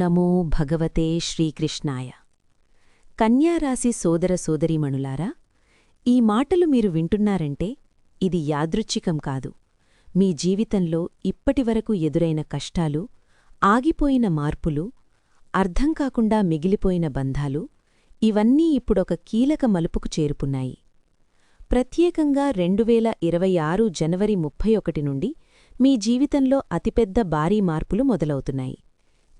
నమో భగవతే శ్రీకృష్ణాయ. కన్యారాశి సోదర సోదరీమణులారా ఈ మాటలు మీరు వింటున్నారంటే ఇది యాదృచ్ఛికం కాదు. మీ జీవితంలో ఇప్పటివరకు ఎదురైన కష్టాలు ఆగిపోయిన మార్పులు అర్థం కాకుండా మిగిలిపోయిన బంధాలు ఇవన్నీ ఇప్పుడొక కీలక మలుపుకు చేరుపున్నాయి ప్రత్యేకంగా రెండువేల ఇరవై ఆరు జనవరి ముప్పై ఒకటి నుండి మీ జీవితంలో అతిపెద్ద భారీ మార్పులు మొదలవుతున్నాయి.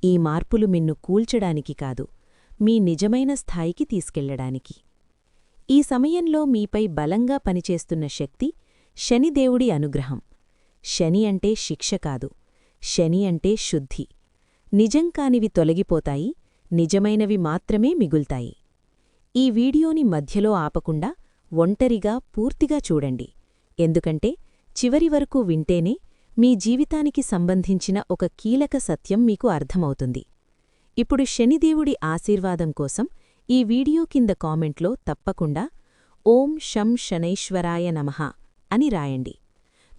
ఈ మార్పులు మిన్ను కూల్చడానికి కాదు మీ నిజమైన స్థాయికి తీసుకెళ్ళడానికి. ఈ సమయంలో మీపై బలంగా పనిచేస్తున్న శక్తి శనిదేవుడి అనుగ్రహం. శని అంటే శిక్ష కాదు శని అంటే శుద్ధి. నిజం కానివి తొలగిపోతాయి నిజమైనవి మాత్రమే మిగుల్తాయి. ఈ వీడియోని మధ్యలో ఆపకుండా ఒంటరిగా పూర్తిగా చూడండి. ఎందుకంటే చివరి వరకు వింటేనే మీ జీవితానికి సంబంధించిన ఒక కీలక సత్యం మీకు అర్థమవుతుంది. ఇప్పుడు శనిదేవుడి ఆశీర్వాదం కోసం ఈ వీడియో కింద కామెంట్లో తప్పకుండా ఓం శం శనైశ్వరాయ నమః అని రాయండి.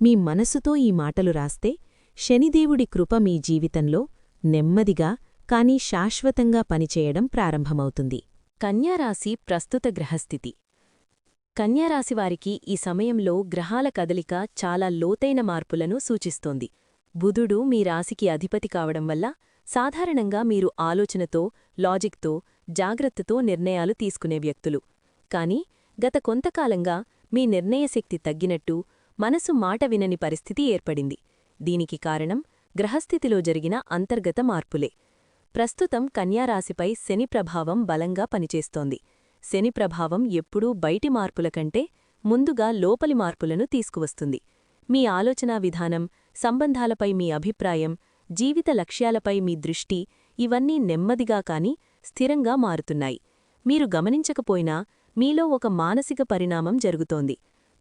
మీ మనసుతో ఈ మాటలు రాస్తే శనిదేవుడి కృప మీ జీవితంలో నెమ్మదిగా కానీ శాశ్వతంగా పనిచేయడం ప్రారంభమవుతుంది. కన్యారాశి ప్రస్తుత గ్రహస్థితి. కన్యారాశివారికి ఈ సమయంలో గ్రహాల కదలిక చాలా లోతైన మార్పులను సూచిస్తోంది. బుధుడు మీ రాశికి అధిపతి కావడం వల్ల సాధారణంగా మీరు ఆలోచనతో లాజిక్తో జాగ్రత్తతో నిర్ణయాలు తీసుకునే వ్యక్తులు. కాని గత కొంతకాలంగా మీ నిర్ణయశక్తి తగ్గినట్టు మనసు మాట వినని పరిస్థితి ఏర్పడింది. దీనికి కారణం గ్రహస్థితిలో జరిగిన అంతర్గత మార్పులే. ప్రస్తుతం కన్యారాశిపై శని ప్రభావం బలంగా పనిచేస్తోంది. శని ప్రభావం ఎప్పుడూ బయటి మార్పుల కంటే ముందుగా లోపలి మార్పులను తీసుకువస్తుంది. మీ ఆలోచనా విధానం సంబంధాలపై మీ అభిప్రాయం జీవిత లక్ష్యాలపై మీ దృష్టి ఇవన్నీ నెమ్మదిగా కాని స్థిరంగా మారుతున్నాయి. మీరు గమనించకపోయినా మీలో ఒక మానసిక పరిణామం జరుగుతోంది.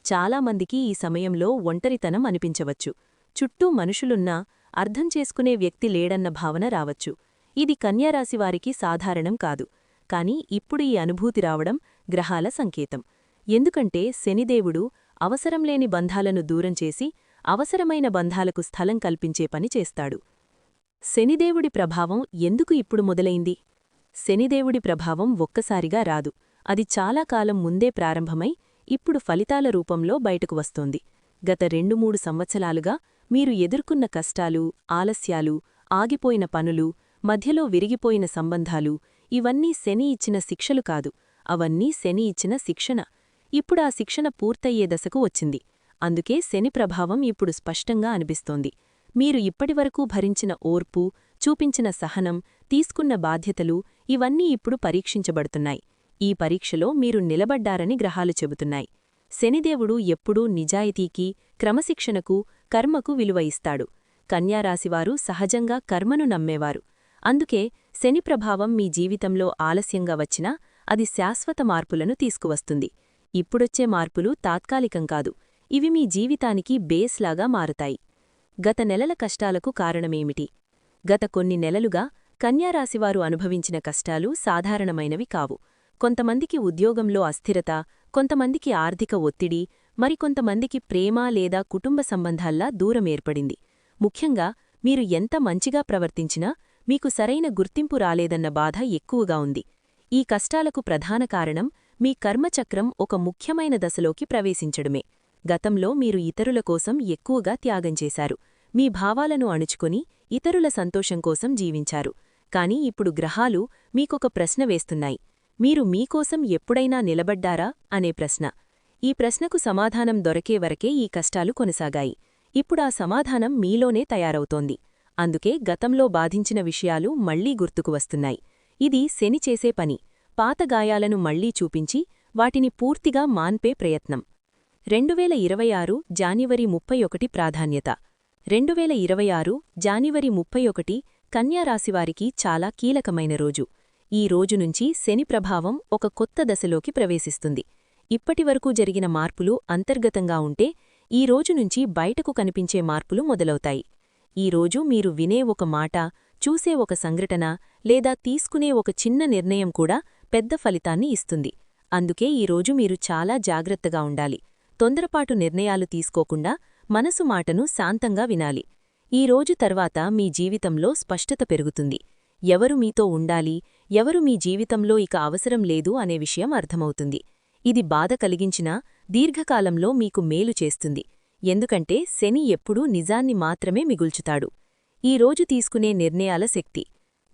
చాలామందికి ఈ సమయంలో ఒంటరితనం అనిపించవచ్చు. చుట్టూ మనుషులున్నా అర్థం చేసుకునే వ్యక్తి లేడన్న భావన రావచ్చు. ఇది కన్యారాశివారికి సాధారణం కాదు. కాని ఇప్పుడు ఈ అనుభూతి రావడం గ్రహాల సంకేతం. ఎందుకంటే శనిదేవుడు అవసరంలేని బంధాలను దూరం చేసి అవసరమైన బంధాలకు స్థలం కల్పించే పని చేస్తాడు. శనిదేవుడి ప్రభావం ఎందుకు ఇప్పుడు మొదలైంది? శనిదేవుడి ప్రభావం ఒక్కసారిగా రాదు. అది చాలా కాలం ముందే ప్రారంభమై ఇప్పుడు ఫలితాల రూపంలో బయటకు వస్తోంది. గత రెండు మూడు సంవత్సరాలుగా మీరు ఎదుర్కొన్న కష్టాలు ఆలస్యాలు ఆగిపోయిన పనులు మధ్యలో విరిగిపోయిన సంబంధాలు ఇవన్నీ శని ఇచ్చిన శిక్షలు కాదు. అవన్నీ శని ఇచ్చిన శిక్షణ. ఇప్పుడా శిక్షణ పూర్తయ్యే దశకు వచ్చింది. అందుకే శని ప్రభావం ఇప్పుడు స్పష్టంగా అనిపిస్తోంది. మీరు ఇప్పటివరకూ భరించిన ఓర్పు చూపించిన సహనం తీసుకున్న బాధ్యతలు ఇవన్నీ ఇప్పుడు పరీక్షించబడుతున్నాయి. ఈ పరీక్షలో మీరు నిలబడ్డారని గ్రహాలు చెబుతున్నాయి. శనిదేవుడు ఎప్పుడూ నిజాయితీకి క్రమశిక్షణకు కర్మకు విలువ ఇస్తాడు. కన్యారాశివారు సహజంగా కర్మను నమ్మేవారు. అందుకే శని ప్రభావం మీ జీవితంలో ఆలస్యంగా వచ్చినా అది శాశ్వత మార్పులను తీసుకువస్తుంది. ఇప్పుడొచ్చే మార్పులు తాత్కాలికం కాదు. ఇవి మీ జీవితానికి బేస్లాగా మారతాయి. గత నెలల కష్టాలకు కారణమేమిటి? గత కొన్ని నెలలుగా కన్యారాశివారు అనుభవించిన కష్టాలు సాధారణమైనవి కావు. కొంతమందికి ఉద్యోగంలో అస్థిరత కొంతమందికి ఆర్థిక ఒత్తిడి మరికొంతమందికి ప్రేమ లేదా కుటుంబ సంబంధాల్లా దూరం ఏర్పడింది. ముఖ్యంగా మీరు ఎంత మంచిగా ప్రవర్తించినా మీకు సరైన గుర్తింపు రాలేదన్న బాధ ఎక్కువగా ఉంది. ఈ కష్టాలకు ప్రధాన కారణం మీ కర్మచక్రం ఒక ముఖ్యమైన దశలోకి ప్రవేశించడమే. గతంలో మీరు ఇతరుల కోసం ఎక్కువగా త్యాగం చేశారు. మీ భావాలను అణుచుకొని ఇతరుల సంతోషం కోసం జీవించారు. కాని ఇప్పుడు గ్రహాలు మీకొక ప్రశ్న వేస్తున్నాయి. మీరు మీకోసం ఎప్పుడైనా నిలబడ్డారా? అనే ప్రశ్న. ఈ ప్రశ్నకు సమాధానం దొరకే వరకే ఈ కష్టాలు కొనసాగాయి. ఇప్పుడా సమాధానం మీలోనే తయారవుతోంది. అందుకే గతంలో బాధించిన విషయాలు మళ్ళీ గుర్తుకు వస్తున్నాయి. ఇది శని చేసే పని. పాత గాయాలను మళ్ళీ చూపించి వాటిని పూర్తిగా మాన్పే ప్రయత్నం. రెండువేల ఇరవై ఆరు జాన్యువరి ముప్పై ఒకటి ప్రాధాన్యత. రెండువేల ఇరవై ఆరు జాన్యువరి ముప్పై ఒకటి కన్యారాశివారికి చాలా కీలకమైన రోజు. ఈ రోజు నుంచి శని ప్రభావం ఒక కొత్త దశలోకి ప్రవేశిస్తుంది. ఇప్పటివరకు జరిగిన మార్పులు అంతర్గతంగా ఉంటే ఈ రోజు నుంచి బయటకు కనిపించే మార్పులు మొదలవుతాయి. ఈరోజు మీరు వినే ఒక మాట చూసే ఒక సంఘటన లేదా తీసుకునే ఒక చిన్న నిర్ణయం కూడా పెద్ద ఫలితాన్ని ఇస్తుంది. అందుకే ఈరోజు మీరు చాలా జాగ్రత్తగా ఉండాలి. తొందరపాటు నిర్ణయాలు తీసుకోకుండా మనసు మాటను శాంతంగా వినాలి. ఈ రోజు తర్వాత మీ జీవితంలో స్పష్టత పెరుగుతుంది. ఎవరు మీతో ఉండాలి ఎవరు మీ జీవితంలో ఇక అవసరం లేదు అనే విషయం అర్థమవుతుంది. ఇది బాధ కలిగించినా దీర్ఘకాలంలో మీకు మేలు చేస్తుంది. ఎందుకంటే శని ఎప్పుడూ నిజాన్ని మాత్రమే మిగుల్చుతాడు. ఈ రోజు తీసుకునే నిర్ణయాల శక్తి.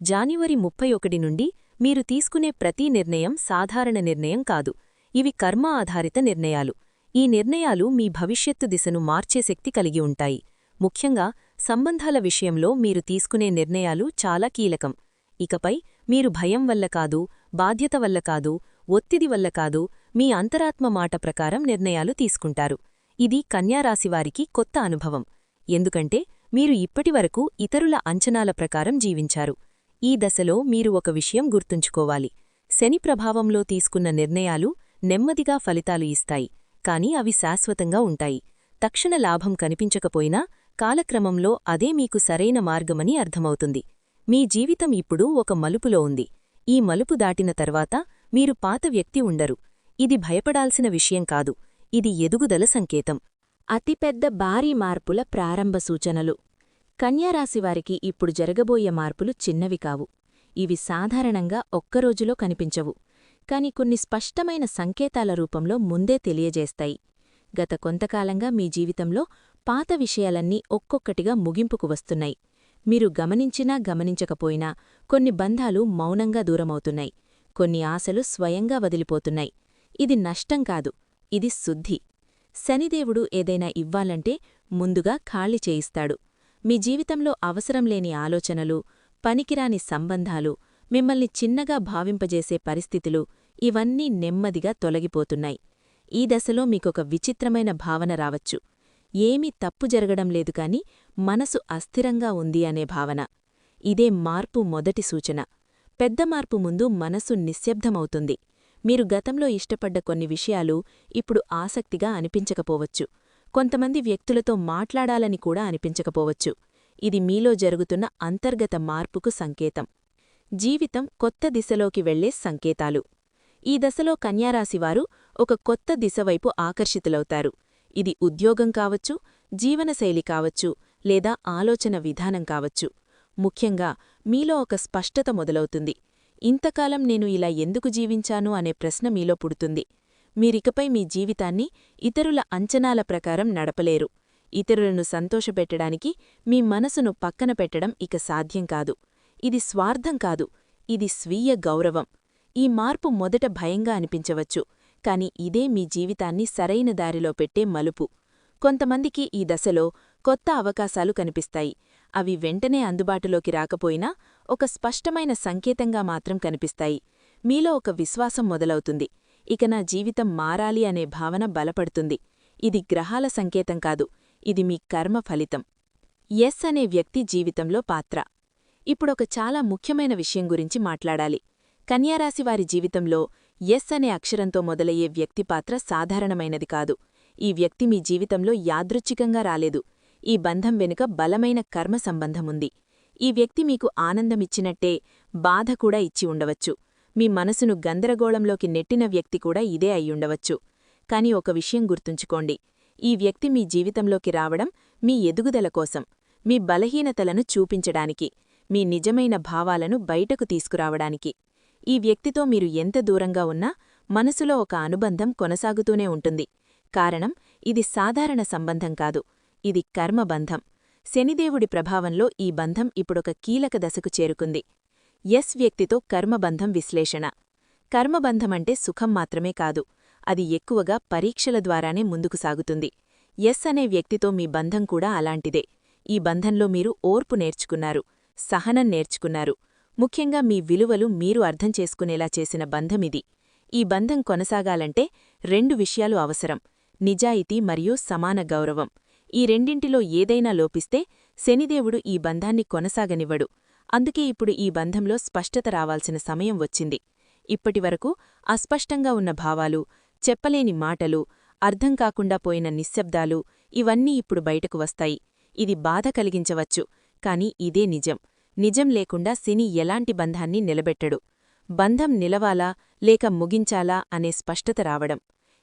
జాన్యువరి ముప్పై ఒకటి నుండి మీరు తీసుకునే ప్రతి నిర్ణయం సాధారణ నిర్ణయం కాదు. ఇవి కర్మ ఆధారిత నిర్ణయాలు. ఈ నిర్ణయాలు మీ భవిష్యత్తు దిశను మార్చే శక్తి కలిగి ఉంటాయి. ముఖ్యంగా సంబంధాల విషయంలో మీరు తీసుకునే నిర్ణయాలు చాలా కీలకం. ఇకపై మీరు భయం వల్ల కాదు బాధ్యత వల్ల కాదు ఒత్తిడి వల్ల కాదు మీ అంతరాత్మ మాట ప్రకారం నిర్ణయాలు తీసుకుంటారు. ఇది కన్యారాశివారికి కొత్త అనుభవం. ఎందుకంటే మీరు ఇప్పటివరకు ఇతరుల అంచనాల ప్రకారం జీవించారు. ఈ దశలో మీరు ఒక విషయం గుర్తుంచుకోవాలి. శని ప్రభావంలో తీసుకున్న నిర్ణయాలు నెమ్మదిగా ఫలితాలు ఇస్తాయి. కాని అవి శాశ్వతంగా ఉంటాయి. తక్షణ లాభం కనిపించకపోయినా కాలక్రమంలో అదే మీకు సరైన మార్గమని అర్థమవుతుంది. మీ జీవితం ఇప్పుడు ఒక మలుపులో ఉంది. ఈ మలుపు దాటిన తర్వాత మీరు పాత వ్యక్తి ఉండరు. ఇది భయపడాల్సిన విషయం కాదు. ఇది ఎదుగుదల సంకేతం. అతిపెద్ద భారీ మార్పుల ప్రారంభ సూచనలు. కన్యారాశివారికి ఇప్పుడు జరగబోయే మార్పులు చిన్నవి కావు. ఇవి సాధారణంగా ఒక్కరోజులో కనిపించవు. కాని కొన్ని స్పష్టమైన సంకేతాల రూపంలో ముందే తెలియజేస్తాయి. గత కొంతకాలంగా మీ జీవితంలో పాత విషయాలన్నీ ఒక్కొక్కటిగా ముగింపుకు వస్తున్నాయి. మీరు గమనించినా గమనించకపోయినా కొన్ని బంధాలు మౌనంగా దూరమవుతున్నాయి. కొన్ని ఆశలు స్వయంగా వదిలిపోతున్నాయి. ఇది నష్టం కాదు. ఇది శుద్ధి. శనిదేవుడు ఏదైనా ఇవ్వాలంటే ముందుగా ఖాళీ చేయిస్తాడు. మీ జీవితంలో అవసరం లేని ఆలోచనలు పనికిరాని సంబంధాలు మిమ్మల్ని చిన్నగా భావింపజేసే పరిస్థితులు ఇవన్నీ నెమ్మదిగా తొలగిపోతున్నాయి. ఈ దశలో మీకొక విచిత్రమైన భావన రావచ్చు. ఏమీ తప్పు జరగడం లేదు కాని మనసు అస్థిరంగా ఉంది అనే భావన. ఇదే మార్పు మొదటి సూచన. పెద్ద మార్పు ముందు మనసు నిశ్శబ్దమవుతుంది. మీరు గతంలో ఇష్టపడ్డ కొన్ని విషయాలు ఇప్పుడు ఆసక్తిగా అనిపించకపోవచ్చు. కొంతమంది వ్యక్తులతో మాట్లాడాలని కూడా అనిపించకపోవచ్చు. ఇది మీలో జరుగుతున్న అంతర్గత మార్పుకు సంకేతం. జీవితం కొత్త దిశలోకి వెళ్ళే సంకేతాలు. ఈ దశలో కన్యారాశివారు ఒక కొత్త దిశవైపు ఆకర్షితులవుతారు. ఇది ఉద్యోగం కావచ్చు జీవనశైలి కావచ్చు లేదా ఆలోచన విధానం కావచ్చు. ముఖ్యంగా మీలో ఒక స్పష్టత మొదలవుతుంది. ఇంతకాలం నేను ఇలా ఎందుకు జీవించాను అనే ప్రశ్న మీలో పుడుతుంది. మీరికపై మీ జీవితాన్ని ఇతరుల అంచనాల ప్రకారం నడపలేరు. ఇతరులను సంతోషపెట్టడానికి మీ మనసును పక్కన పెట్టడం ఇక సాధ్యం కాదు. ఇది స్వార్థం కాదు. ఇది స్వీయ గౌరవం. ఈ మార్పు మొదట భయంగా అనిపించవచ్చు కాని ఇదే మీ జీవితాన్ని సరైన దారిలో పెట్టే మలుపు. కొంతమందికి ఈ దశలో కొత్త అవకాశాలు కనిపిస్తాయి. అవి వెంటనే అందుబాటులోకి రాకపోయినా ఒక స్పష్టమైన సంకేతంగా మాత్రం కనిపిస్తాయి. మీలో ఒక విశ్వాసం మొదలవుతుంది. ఇక నా జీవితం మారాలి అనే భావన బలపడుతుంది. ఇది గ్రహాల సంకేతం కాదు. ఇది మీ కర్మ ఫలితం. ఎస్ అనే వ్యక్తి జీవితంలో పాత్ర. ఇప్పుడొక చాలా ముఖ్యమైన విషయం గురించి మాట్లాడాలి. కన్యారాశివారి జీవితంలో ఎస్ అనే అక్షరంతో మొదలయ్యే వ్యక్తి పాత్ర సాధారణమైనది కాదు. ఈ వ్యక్తి మీ జీవితంలో యాదృచ్ఛికంగా రాలేదు. ఈ బంధం వెనుక బలమైన కర్మ సంబంధముంది. ఈ వ్యక్తి మీకు ఆనందమిచ్చినట్టే బాధ కూడా ఇచ్చి ఉండవచ్చు. మీ మనసును గందరగోళంలోకి నెట్టిన వ్యక్తి కూడా ఇదే అయ్యుండవచ్చు కాని ఒక విషయం గుర్తుంచుకోండి. ఈ వ్యక్తి మీ జీవితంలోకి రావడం మీ ఎదుగుదల కోసం మీ బలహీనతలను చూపించడానికి మీ నిజమైన భావాలను బయటకు తీసుకురావడానికి. ఈ వ్యక్తితో మీరు ఎంత దూరంగా ఉన్నా మనసులో ఒక అనుబంధం కొనసాగుతూనే ఉంటుంది. కారణం ఇది సాధారణ సంబంధం కాదు. ఇది కర్మబంధం. శనిదేవుడి ప్రభావంలో ఈ బంధం ఇప్పుడొక కీలక దశకు చేరుకుంది. ఎస్ వ్యక్తితో కర్మబంధం విశ్లేషణ. కర్మబంధమంటే సుఖం మాత్రమే కాదు అది ఎక్కువగా పరీక్షల ద్వారానే ముందుకు సాగుతుంది. ఎస్ అనే వ్యక్తితో మీ బంధం కూడా అలాంటిదే. ఈ బంధంలో మీరు ఓర్పు నేర్చుకున్నారు సహనం నేర్చుకున్నారు. ముఖ్యంగా మీ విలువలు మీరు అర్థం చేసుకునేలా చేసిన బంధమిది. ఈ బంధం కొనసాగాలంటే రెండు విషయాలు అవసరం నిజాయితీ మరియు సమాన గౌరవం. ఈ రెండింటిలో ఏదైనా లోపిస్తే శనిదేవుడు ఈ బంధాన్ని కొనసాగనివ్వడు. అందుకే ఇప్పుడు ఈ బంధంలో స్పష్టత రావాల్సిన సమయం వచ్చింది. ఇప్పటివరకు అస్పష్టంగా ఉన్న భావాలు చెప్పలేని మాటలు అర్థం కాకుండా పోయిన నిశ్శబ్దాలు ఇవన్నీ ఇప్పుడు బయటకు వస్తాయి. ఇది బాధ కలిగించవచ్చు కాని ఇదే నిజం. నిజం లేకుండా సిని ఎలాంటి బంధాన్ని నిలబెట్టడు. బంధం నిలవాలా లేక ముగించాలా అనే స్పష్టత రావడం.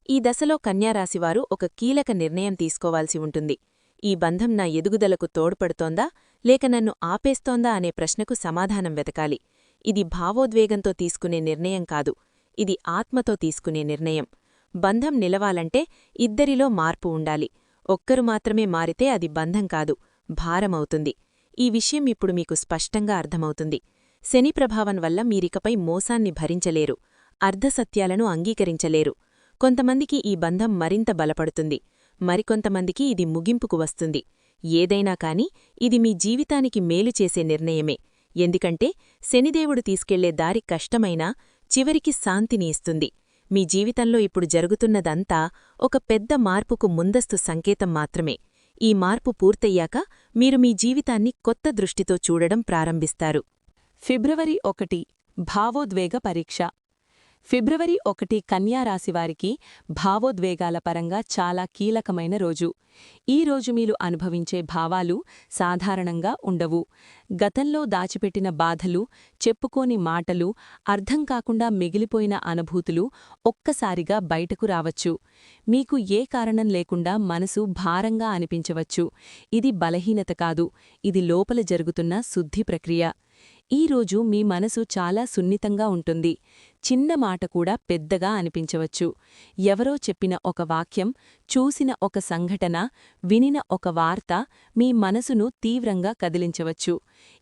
ఈ దశలో కన్యారాశివారు ఒక కీలక నిర్ణయం తీసుకోవాల్సి ఉంటుంది. ఈ బంధం నా ఎదుగుదలకు తోడ్పడుతోందా? లేక నన్ను ఆపేస్తోందా అనే ప్రశ్నకు సమాధానం వెతకాలి. ఇది భావోద్వేగంతో తీసుకునే నిర్ణయం కాదు. ఇది ఆత్మతో తీసుకునే నిర్ణయం. బంధం నిలవాలంటే ఇద్దరిలో మార్పు ఉండాలి. ఒక్కరు మాత్రమే మారితే అది బంధం కాదు భారమవుతుంది ఈ విషయం ఇప్పుడు మీకు స్పష్టంగా అర్థమవుతుంది. శని ప్రభావం వల్ల మీరికపై మోసాన్ని భరించలేరు. అర్ధసత్యాలను అంగీకరించలేరు. కొంతమందికి ఈ బంధం మరింత బలపడుతుంది. మరికొంతమందికి ఇది ముగింపుకు వస్తుంది. ఏదైనా కాని ఇది మీ జీవితానికి మేలు చేసే నిర్ణయమే. ఎందుకంటే శనిదేవుడు తీసుకెళ్ళే దారి కష్టమైనా చివరికి శాంతిని ఇస్తుంది. మీ జీవితంలో ఇప్పుడు జరుగుతున్నదంతా ఒక పెద్ద మార్పుకు ముందస్తు సంకేతం మాత్రమే. ఈ మార్పు పూర్తయ్యాక మీరు మీ జీవితాన్ని కొత్త దృష్టితో చూడడం ప్రారంభిస్తారు. ఫిబ్రవరి ఒకటి భావోద్వేగ పరీక్ష. ఫిబ్రవరి ఒకటి కన్యారాశివారికి భావోద్వేగాల పరంగా చాలా కీలకమైన రోజు. ఈ రోజు మీరు అనుభవించే భావాలు సాధారణంగా ఉండవు. గతంలో దాచిపెట్టిన బాధలు చెప్పుకోని మాటలు అర్థం కాకుండా మిగిలిపోయిన అనుభూతులు ఒక్కసారిగా బయటకు రావచ్చు. మీకు ఏ కారణం లేకుండా మనసు భారంగా అనిపించవచ్చు. ఇది బలహీనత కాదు. ఇది లోపల జరుగుతున్న శుద్ధి ప్రక్రియ. ఈ రోజు మీ మనసు చాలా సున్నితంగా ఉంటుంది. చిన్న మాట కూడా పెద్దగా అనిపించవచ్చు. ఎవరో చెప్పిన ఒక వాక్యం చూసిన ఒక సంఘటన వినిన ఒక వార్త మీ మనసును తీవ్రంగా కదిలించవచ్చు.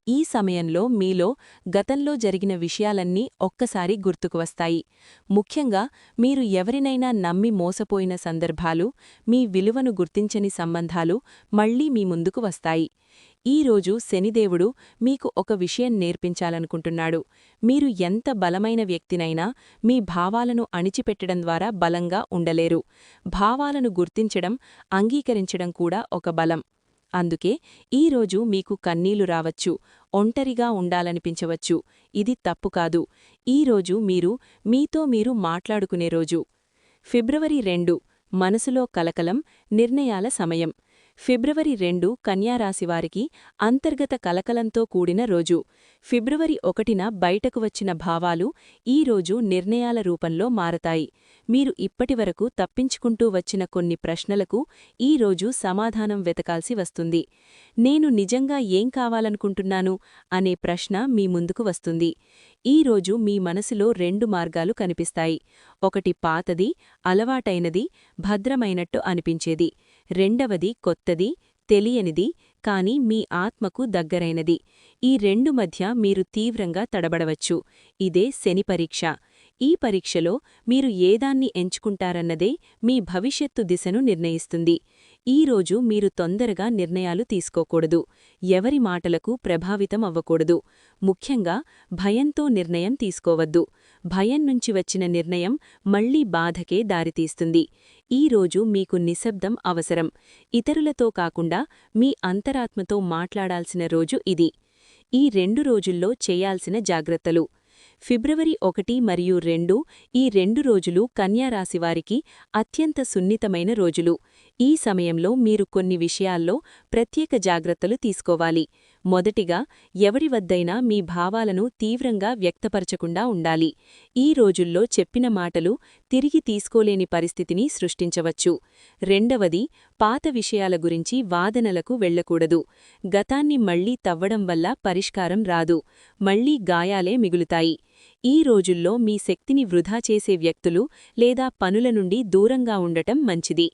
ఈ సమయంలో మీలో గతంలో జరిగిన విషయాలన్నీ ఒక్కసారి గుర్తుకు వస్తాయి. ముఖ్యంగా మీరు ఎవరినైనా నమ్మి మోసపోయిన సందర్భాలు మీ విలువను గుర్తించని సంబంధాలు మళ్ళీ మీ ముందుకు వస్తాయి. ఈ రోజు శనిదేవుడు మీకు ఒక విషయం నేర్పించాలనుకుంటున్నాడు. మీరు ఎంత బలమైన వ్యక్తినైనా మీ భావాలను అణిచిపెట్టడం ద్వారా బలంగా ఉండలేరు. భావాలను గుర్తించడం అంగీకరించడం కూడా ఒక బలం. అందుకే ఈ రోజు మీకు కన్నీలు రావచ్చు ఒంటరిగా ఉండాలనిపించవచ్చు. ఇది తప్పు కాదు. ఈ రోజు మీరు మీతో మీరు మాట్లాడుకునే రోజు. ఫిబ్రవరి రెండు మనసులో కలకలం నిర్ణయాల సమయం. ఫిబ్రవరి రెండు కన్యారాశివారికి అంతర్గత కలకలంతో కూడిన రోజు. ఫిబ్రవరి ఒకటిన బయటకు వచ్చిన భావాలు ఈ రోజు నిర్ణయాల రూపంలో మారతాయి. మీరు ఇప్పటివరకు తప్పించుకుంటూ వచ్చిన కొన్ని ప్రశ్నలకు ఈ రోజు సమాధానం వెతకాల్సి వస్తుంది. నేను నిజంగా ఏం కావాలనుకుంటున్నాను అనే ప్రశ్న మీ ముందుకు వస్తుంది. ఈ రోజు మీ మనసులో రెండు మార్గాలు కనిపిస్తాయి. ఒకటి పాతది అలవాటైనది భద్రమైనట్టు అనిపించేది. రెండవది కొత్తది తెలియనిది కాని మీ ఆత్మకు దగ్గరైనది. ఈ రెండు మధ్య మీరు తీవ్రంగా తడబడవచ్చు. ఇదే శని పరీక్ష. ఈ పరీక్షలో మీరు ఏదాన్ని ఎంచుకుంటారన్నదే మీ భవిష్యత్తు దిశను నిర్ణయిస్తుంది. ఈ రోజు మీరు తొందరగా నిర్ణయాలు తీసుకోకూడదు. ఎవరి మాటలకు ప్రభావితం అవ్వకూడదు. ముఖ్యంగా భయంతో నిర్ణయం తీసుకోవద్దు. భయం నుంచి వచ్చిన నిర్ణయం మళ్ళీ బాధకే దారితీస్తుంది. ఈ రోజు మీకు నిశ్శబ్దం అవసరం. ఇతరులతో కాకుండా మీ అంతరాత్మతో మాట్లాడాల్సిన రోజు ఇది. ఈ రెండు రోజుల్లో చేయాల్సిన జాగ్రత్తలు. ఫిబ్రవరి ఒకటి మరియు రెండు ఈ రెండు రోజులు కన్యారాశివారికి అత్యంత సున్నితమైన రోజులు. ఈ సమయంలో మీరు కొన్ని విషయాల్లో ప్రత్యేక జాగ్రత్తలు తీసుకోవాలి. మొదటిగా ఎవరి వద్దైనా మీ భావాలను తీవ్రంగా వ్యక్తపరచకుండా ఉండాలి. ఈ రోజుల్లో చెప్పిన మాటలు తిరిగి తీసుకోలేని పరిస్థితిని సృష్టించవచ్చు. రెండవది పాత విషయాల గురించి వాదనలకు వెళ్ళకూడదు గతాన్ని మళ్ళీ తవ్వడం వల్ల పరిష్కారం రాదు. మళ్ళీ గాయాలే మిగులుతాయి. ఈ రోజుల్లో మీ శక్తిని వృధా చేసే వ్యక్తులు లేదా పనుల నుండి దూరంగా ఉండటం మంచిది.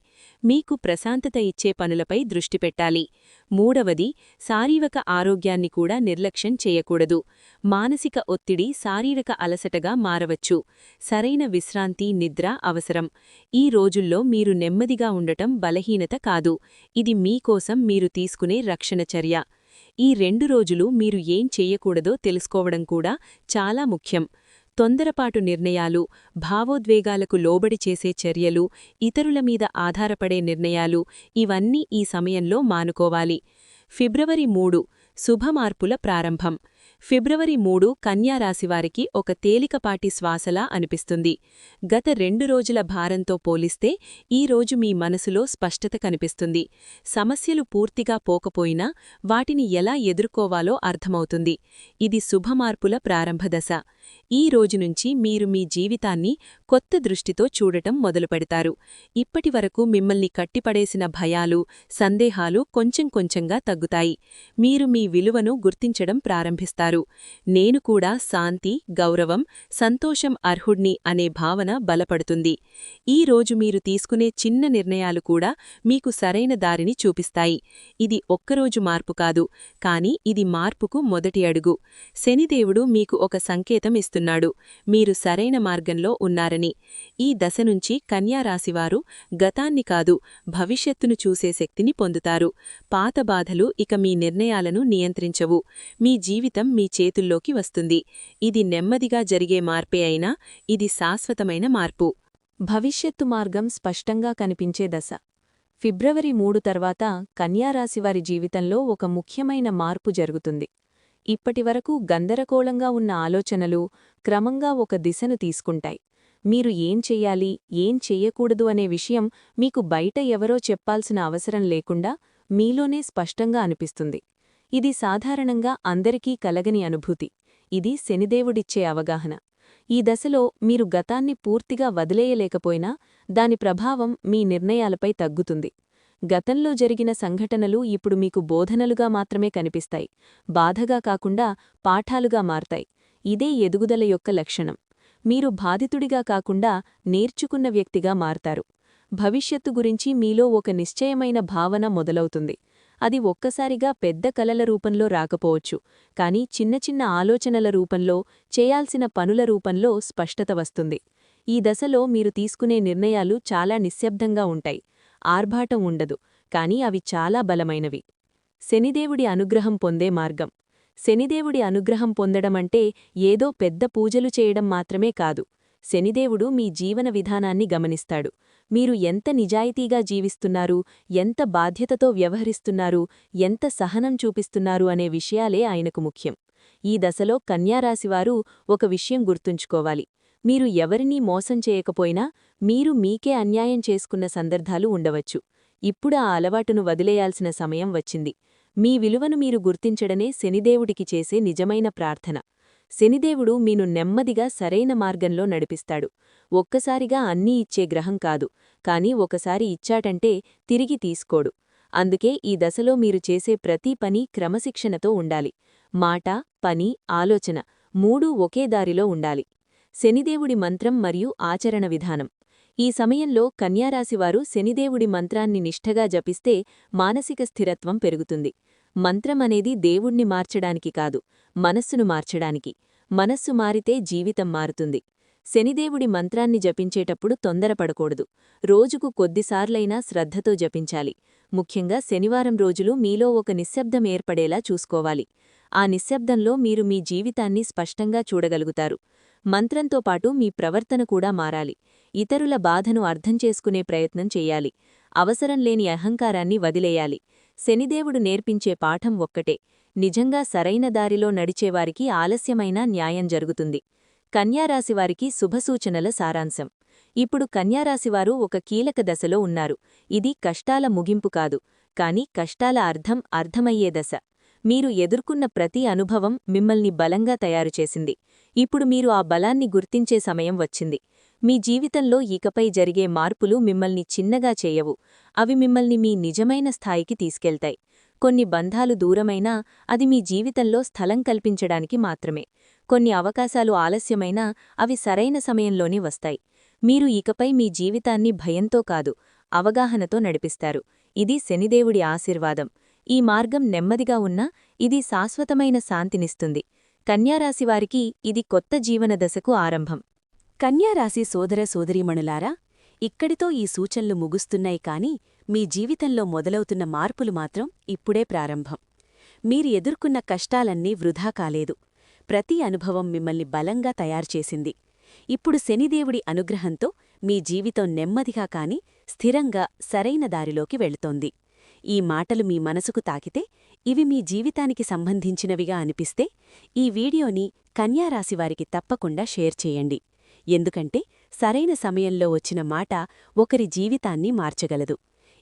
మీకు ప్రశాంతత ఇచ్చే పనులపై దృష్టి పెట్టాలి. మూడవది శారీరక ఆరోగ్యాన్ని కూడా నిర్లక్ష్యం చేయకూడదు. మానసిక ఒత్తిడి శారీరక అలసటగా మారవచ్చు. సరైన విశ్రాంతి నిద్ర అవసరం. ఈ రోజుల్లో మీరు నెమ్మదిగా ఉండటం బలహీనత కాదు. ఇది మీకోసం మీరు తీసుకునే రక్షణ చర్య. ఈ రెండు రోజులు మీరు ఏం చెయ్యకూడదో తెలుసుకోవడం కూడా చాలా ముఖ్యం. తొందరపాటు నిర్ణయాలు భావోద్వేగాలకు లోబడి చేసే చర్యలు ఇతరుల మీద ఆధారపడే నిర్ణయాలు ఇవన్నీ ఈ సమయంలో మానుకోవాలి. ఫిబ్రవరి మూడు శుభమార్పుల ప్రారంభం. ఫిబ్రవరి మూడు కన్యారాశివారికి ఒక తేలికపాటి శ్వాసలా అనిపిస్తుంది. గత రెండు రోజుల భారంతో పోలిస్తే ఈ రోజు మీ మనసులో స్పష్టత కనిపిస్తుంది. సమస్యలు పూర్తిగా పోకపోయినా వాటిని ఎలా ఎదుర్కోవాలో అర్థమవుతుంది. ఇది శుభమార్పుల ప్రారంభదశ ఈ రోజు నుంచి మీరు మీ జీవితాన్ని కొత్త దృష్టితో చూడటం మొదలుపెడతారు ఇప్పటివరకు మిమ్మల్ని కట్టిపడేసిన భయాలు సందేహాలు కొంచెం కొంచెంగా తగ్గుతాయి. మీరు మీ విలువను గుర్తించడం ప్రారంభిస్తారు. నేను కూడా శాంతి గౌరవం సంతోషం అర్హుడ్ని అనే భావన బలపడుతుంది. ఈ రోజు మీరు తీసుకునే చిన్న నిర్ణయాలు కూడా మీకు సరైన దారిని చూపిస్తాయి. ఇది ఒక్కరోజు మార్పు కాదు కాని ఇది మార్పుకు మొదటి అడుగు. శనిదేవుడు మీకు ఒక సంకేతం ఇస్తున్నాడు మీరు సరైన మార్గంలో ఉన్నారని. ఈ దశ నుంచి కన్యారాశివారు గతాన్ని కాదు భవిష్యత్తును చూసే శక్తిని పొందుతారు. పాత బాధలు ఇక మీ నిర్ణయాలను నియంత్రించవు. మీ జీవితం మీ చేతుల్లోకి వస్తుంది. ఇది నెమ్మదిగా జరిగే మార్పే అయినా ఇది శాశ్వతమైన మార్పు. భవిష్యత్తు మార్గం స్పష్టంగా కనిపించే దశ. ఫిబ్రవరి మూడు తర్వాత కన్యారాశివారి జీవితంలో ఒక ముఖ్యమైన మార్పు జరుగుతుంది. ఇప్పటివరకు గందరగోళంగా ఉన్న ఆలోచనలు క్రమంగా ఒక దిశను తీసుకుంటాయి. మీరు ఏం చెయ్యాలి ఏం చెయ్యకూడదు అనే విషయం మీకు బయట ఎవరో చెప్పాల్సిన అవసరం లేకుండా మీలోనే స్పష్టంగా అనిపిస్తుంది. ఇది సాధారణంగా అందరికీ కలగని అనుభూతి. ఇది శనిదేవుడిచ్చే అవగాహన. ఈ దశలో మీరు గతాన్ని పూర్తిగా వదిలేయలేకపోయినా దాని ప్రభావం మీ నిర్ణయాలపై తగ్గుతుంది. గతంలో జరిగిన సంఘటనలు ఇప్పుడు మీకు బోధనలుగా మాత్రమే కనిపిస్తాయి. బాధగా కాకుండా పాఠాలుగా మారతాయి. ఇదే ఎదుగుదల యొక్క లక్షణం. మీరు బాధితుడిగా కాకుండా నేర్చుకున్న వ్యక్తిగా మారతారు. భవిష్యత్తు గురించి మీలో ఒక నిశ్చయమైన భావన మొదలవుతుంది. అది ఒక్కసారిగా పెద్ద కలల రూపంలో రాకపోవచ్చు కాని చిన్న చిన్న ఆలోచనల రూపంలో చేయాల్సిన పనుల రూపంలో స్పష్టత వస్తుంది. ఈ దశలో మీరు తీసుకునే నిర్ణయాలు చాలా నిశ్శబ్దంగా ఉంటాయి. ఆర్భాటం ఉండదు కాని అవి చాలా బలమైనవి. శనిదేవుడి అనుగ్రహం పొందే మార్గం. శనిదేవుడి అనుగ్రహం పొందడమంటే ఏదో పెద్ద పూజలు చేయడం మాత్రమే కాదు. శనిదేవుడు మీ జీవన విధానాన్ని గమనిస్తాడు. మీరు ఎంత నిజాయితీగా జీవిస్తున్నారు ఎంత బాధ్యతతో వ్యవహరిస్తున్నారు ఎంత సహనం చూపిస్తున్నారు అనే విషయాలే ఆయనకు ముఖ్యం. ఈ దశలో కన్యారాశివారు ఒక విషయం గుర్తుంచుకోవాలి. మీరు ఎవరినీ మోసం చేయకపోయినా మీరు మీకే అన్యాయం చేసుకున్న సందర్భాలు ఉండవచ్చు. ఇప్పుడు ఆ అలవాటును వదిలేయాల్సిన సమయం వచ్చింది. మీ విలువను మీరు గుర్తించడనే శనిదేవుడికి చేసే నిజమైన ప్రార్థన. శనిదేవుడు మీను నెమ్మదిగా సరైన మార్గంలో నడిపిస్తాడు. ఒక్కసారిగా అన్నీ ఇచ్చే గ్రహం కాదు కాని ఒకసారి ఇచ్చాటంటే తిరిగి తీసుకోడు. అందుకే ఈ దశలో మీరు చేసే ప్రతి పని క్రమశిక్షణతో ఉండాలి. మాట పని ఆలోచన మూడూ ఒకే దారిలో ఉండాలి. శనిదేవుడి మంత్రం మరియు ఆచరణ విధానం. ఈ సమయంలో కన్యారాశివారు శనిదేవుడి మంత్రాన్ని నిష్ఠగా జపిస్తే మానసిక స్థిరత్వం పెరుగుతుంది. మంత్రం అనేది దేవుణ్ణి మార్చడానికి కాదు మనస్సును మార్చడానికి. మనస్సు మారితే జీవితం మారుతుంది. శనిదేవుడి మంత్రాన్ని జపించేటప్పుడు తొందరపడకూడదు. రోజుకు కొద్దిసార్లైనా శ్రద్ధతో జపించాలి. ముఖ్యంగా శనివారం రోజులు మీలో ఒక నిశ్శబ్దం ఏర్పడేలా చూసుకోవాలి. ఆ నిశ్శబ్దంలో మీరు మీ జీవితాన్ని స్పష్టంగా చూడగలుగుతారు. మంత్రంతో పాటు మీ ప్రవర్తన కూడా మారాలి. ఇతరుల బాధను అర్థం చేసుకునే ప్రయత్నం చెయ్యాలి అవసరం లేని అహంకారాన్ని వదిలేయాలి. శనిదేవుడు నేర్పించే పాఠం ఒక్కటే. నిజంగా సరైన దారిలో నడిచేవారికి ఆలస్యమైన న్యాయం జరుగుతుంది. కన్యారాశివారికి శుభసూచనల సారాంశం. ఇప్పుడు కన్యారాశివారు ఒక కీలక దశలో ఉన్నారు. ఇది కష్టాల ముగింపు కాదు. కాని కష్టాల అర్థం అర్థమయ్యే దశ. మీరు ఎదుర్కొన్న ప్రతి అనుభవం మిమ్మల్ని బలంగా తయారుచేసింది ఇప్పుడు మీరు ఆ బలాన్ని గుర్తించే సమయం వచ్చింది. మీ జీవితంలో ఇకపై జరిగే మార్పులు మిమ్మల్ని చిన్నగా చేయవు. అవి మిమ్మల్ని మీ నిజమైన స్థాయికి తీసుకెళ్తాయి. కొన్ని బంధాలు దూరమైనా అది మీ జీవితంలో స్థలం కల్పించడానికి మాత్రమే. కొన్ని అవకాశాలు ఆలస్యమైనా అవి సరైన సమయంలోనే వస్తాయి. మీరు ఇకపై మీ జీవితాన్ని భయంతో కాదు అవగాహనతో నడిపిస్తారు. ఇది శనిదేవుడి ఆశీర్వాదం. ఈ మార్గం నెమ్మదిగా ఉన్నా ఇది శాశ్వతమైన శాంతినిస్తుంది. కన్యారాశివారికి ఇది కొత్త జీవన దశకు ఆరంభం. కన్యారాశి సోదర సోదరీమణులారా ఇక్కడితో ఈ సూచనలు ముగుస్తున్నాయి కాని మీ జీవితంలో మొదలవుతున్న మార్పులు మాత్రం ఇప్పుడే ప్రారంభం. మీరు ఎదుర్కొన్న కష్టాలన్నీ వృధా కాలేదు. ప్రతి అనుభవం మిమ్మల్ని బలంగా తయారుచేసింది ఇప్పుడు శనిదేవుడి అనుగ్రహంతో మీ జీవితం నెమ్మదిగా కాని స్థిరంగా సరైన దారిలోకి వెళుతోంది. ఈ మాటలు మీ మనసుకు తాకితే ఇవి మీ జీవితానికి సంబంధించినవిగా అనిపిస్తే ఈ వీడియోని కన్యారాశివారికి తప్పకుండా షేర్ చేయండి. ఎందుకంటే సరైన సమయంలో వచ్చిన మాట ఒకరి జీవితాన్ని మార్చగలదు.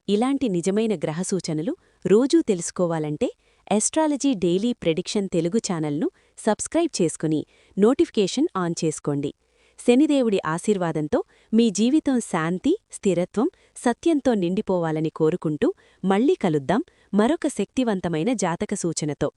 ఇలాంటి నిజమైన గ్రహసూచనలు రోజూ తెలుసుకోవాలంటే ఎస్ట్రాలజీ డైలీ ప్రెడిక్షన్ తెలుగు ఛానల్ను సబ్స్క్రైబ్ చేసుకుని నోటిఫికేషన్ ఆన్ చేసుకోండి. శనిదేవుడి ఆశీర్వాదంతో మీ జీవితం శాంతి స్థిరత్వం సత్యంతో నిండిపోవాలని కోరుకుంటూ మళ్ళీ కలుద్దాం. మరొక శక్తివంతమైన జాతక సూచనతో.